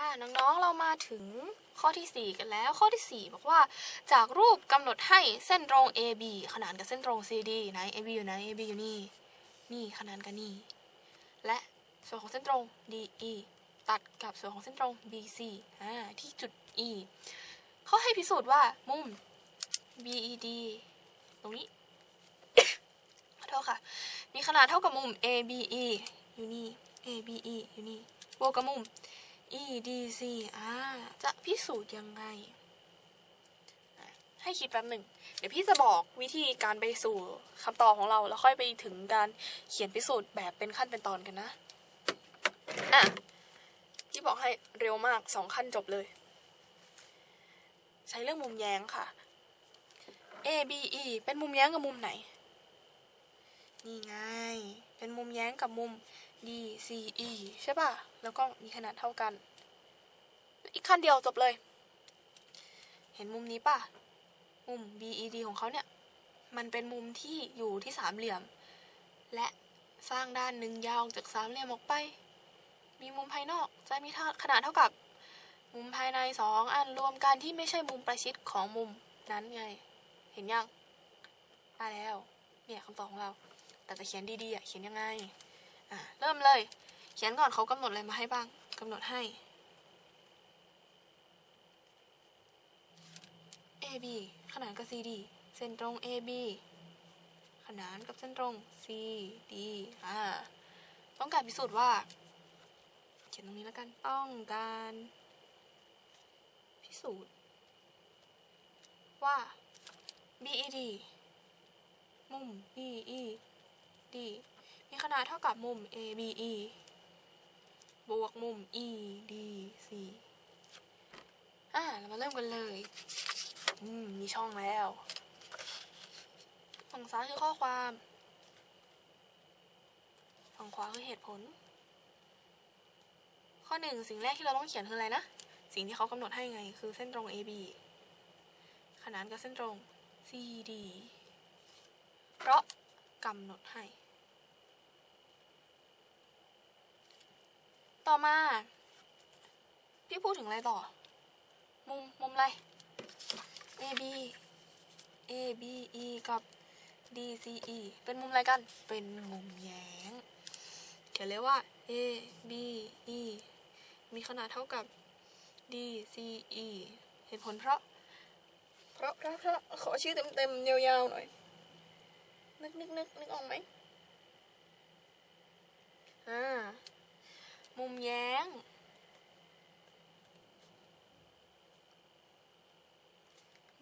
ค่ะน้องๆเรามาถึงข้อที่ 4 กันแล้ว ข้อที่ 4 บอกว่า จากรูปกำหนดให้เส้นตรง AB ขนานกับเส้นตรง CD ไหน AB อยู่ไหน AB อยู่นี่ นี่ขนานกันนี่ และส่วนของเส้นตรง DE ตัดกับส่วนของเส้นตรง BC อ่าที่จุด E เขาให้พิสูจน์ว่ามุม BED ตรงนี้ขอโทษค่ะ มีขนาดเท่ากับมุม ABE อยู่นี่ ABE อยู่นี่บวกกับมุม EDC อ่าจะพิสูจน์ยังไง ให้คิดแป๊บหนึ่ง เดี๋ยวพี่จะบอกวิธีการไปสู่คำตอบของเรา แล้วค่อยไปถึงการเขียนพิสูจน์แบบเป็นขั้นเป็นตอนกันนะ อะพี่บอกให้เร็วมากสองขั้นจบเลย ใช้เรื่องมุมแย้งค่ะ ABE เป็นมุมแย้งกับมุมไหน นี่ไง เป็นมุมแย้งกับมุม DCE ใช่ป่ะ แล้วก็มีขนาดเท่ากัน อีกขั้นเดียวจบเลย เห็นมุมนี้ป่ะ มุม BED ของเขาเนี่ย มันเป็นมุมที่อยู่ที่สามเหลี่ยม และสร้างด้านหนึ่งยาวจากสามเหลี่ยมออกไป มีมุมภายนอกจะมีขนาดเท่ากับ มุมภายในสองอันรวมกันที่ไม่ใช่มุมประชิดของมุมนั้นไง เห็นยังได้แล้ว เนี่ยคำตอบของเรา แต่จะเขียนดีๆอะเขียนยังไง อะเริ่มเลย เขียนก่อนเขากำหนดอะไรมาให้บ้างกำหนดให้ AB ขนานกับ CD เส้นตรง AB ขนานกับเส้นตรง CD อ่าต้องการพิสูจน์ว่า เขียนตรงนี้แล้วกัน ต้องการพิสูจน์ ว่า BED มุม BED มีขนาดเท่ากับมุม ABE บวกมุม EDC อ่าเรามาเริ่มกันเลย อืม มีช่องแล้วฝั่งซ้ายคือข้อความ ฝั่งขวาคือเหตุผล ข้อหนึ่งสิ่งแรกที่เราต้องเขียนคืออะไรนะ สิ่งที่เขากำหนดให้ไง คือเส้นตรง AB ขนานกับเส้นตรง CD เพราะกำหนดให้ ต่อมา พี่พูดถึงอะไรต่อ มุม มุมอะไร AB ABE กับ DCE เป็นมุมอะไรกัน เป็นมุมแย้ง เขียนเลยว่า ABE มีขนาดเท่ากับ DCE เหตุผลเพราะ เพราะเพราะเพราะขอชื่อเต็มๆยาวๆหน่อย นึกนึกนึกนึกออกไหมอ่า มุมแย้ง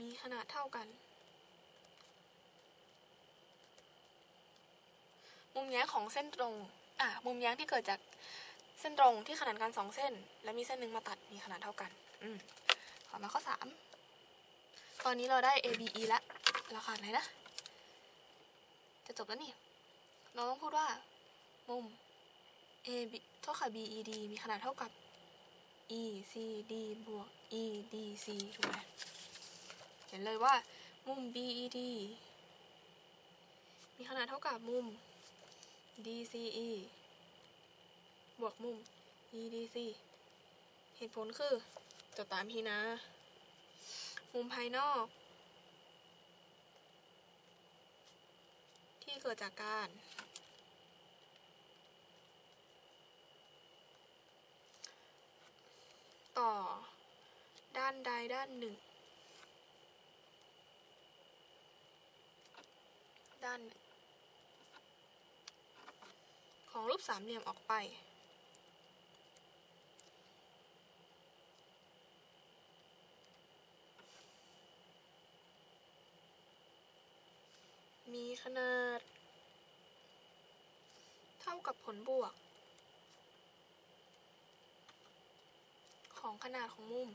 มีขนาดเท่ากัน มุมแย้งของเส้นตรง อะ มุมแย้งที่เกิดจากเส้นตรงที่ขนานกันสองเส้น และมีเส้นหนึ่งมาตัดมีขนาดเท่ากัน อืมขอมาข้อสามตอนนี้เราได้ ABE แล้วเราขาดอะไรนะ จะจบแล้วนี่ เราต้องพูดว่า มุม AB เท่ากับ BED มีขนาดเท่ากับ ECD บวก EDC ถูกไหมเห็นเลยว่ามุม BED มีขนาดเท่ากับมุม DCE บวกมุม EDC เหตุผลคือจดตามพี่นะ มุมภายนอก ที่เกิดจากการ ต่อ ด้านใดด้านหนึ่ง ด้านหนึ่ง ของรูปสามเหลี่ยมออกไป มีขนาด เท่ากับผลบวก ของขนาดของมุม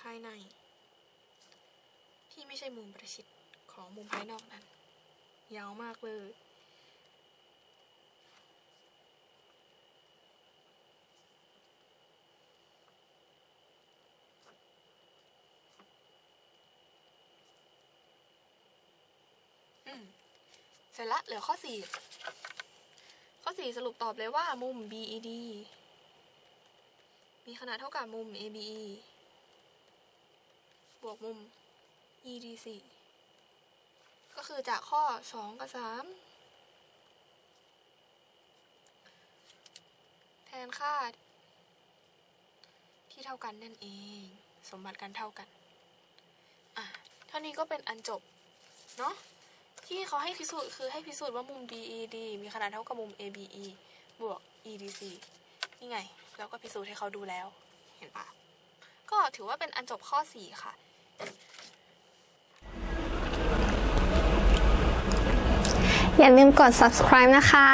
ภายใน ที่ไม่ใช่มุมประชิดของมุมภายนอกนั้น ยาวมากเลยอืมเสร็จละเหลือข้อสี่ ข้อสี่สรุปตอบเลยว่ามุม BED มีขนาดเท่ากับมุม ABE บวกมุม EDC ก็คือจากข้อ 2 กับ 3 แทนค่า ที่เท่ากันนั่นเอง สมบัติกันเท่ากัน อะ เท่านี้ก็เป็นอันจบ เนาะ ที่เขาให้พิสูจน์คือให้พิสูจน์ว่ามุม BED มีขนาดเท่ากับมุม ABE บวก EDC นี่ไงแล้วก็พิสูจน์ให้เขาดูแล้ว เห็นปะก็ถือว่าเป็นอันจบข้อ 4 ค่ะอย่าลืมกด subscribe นะคะ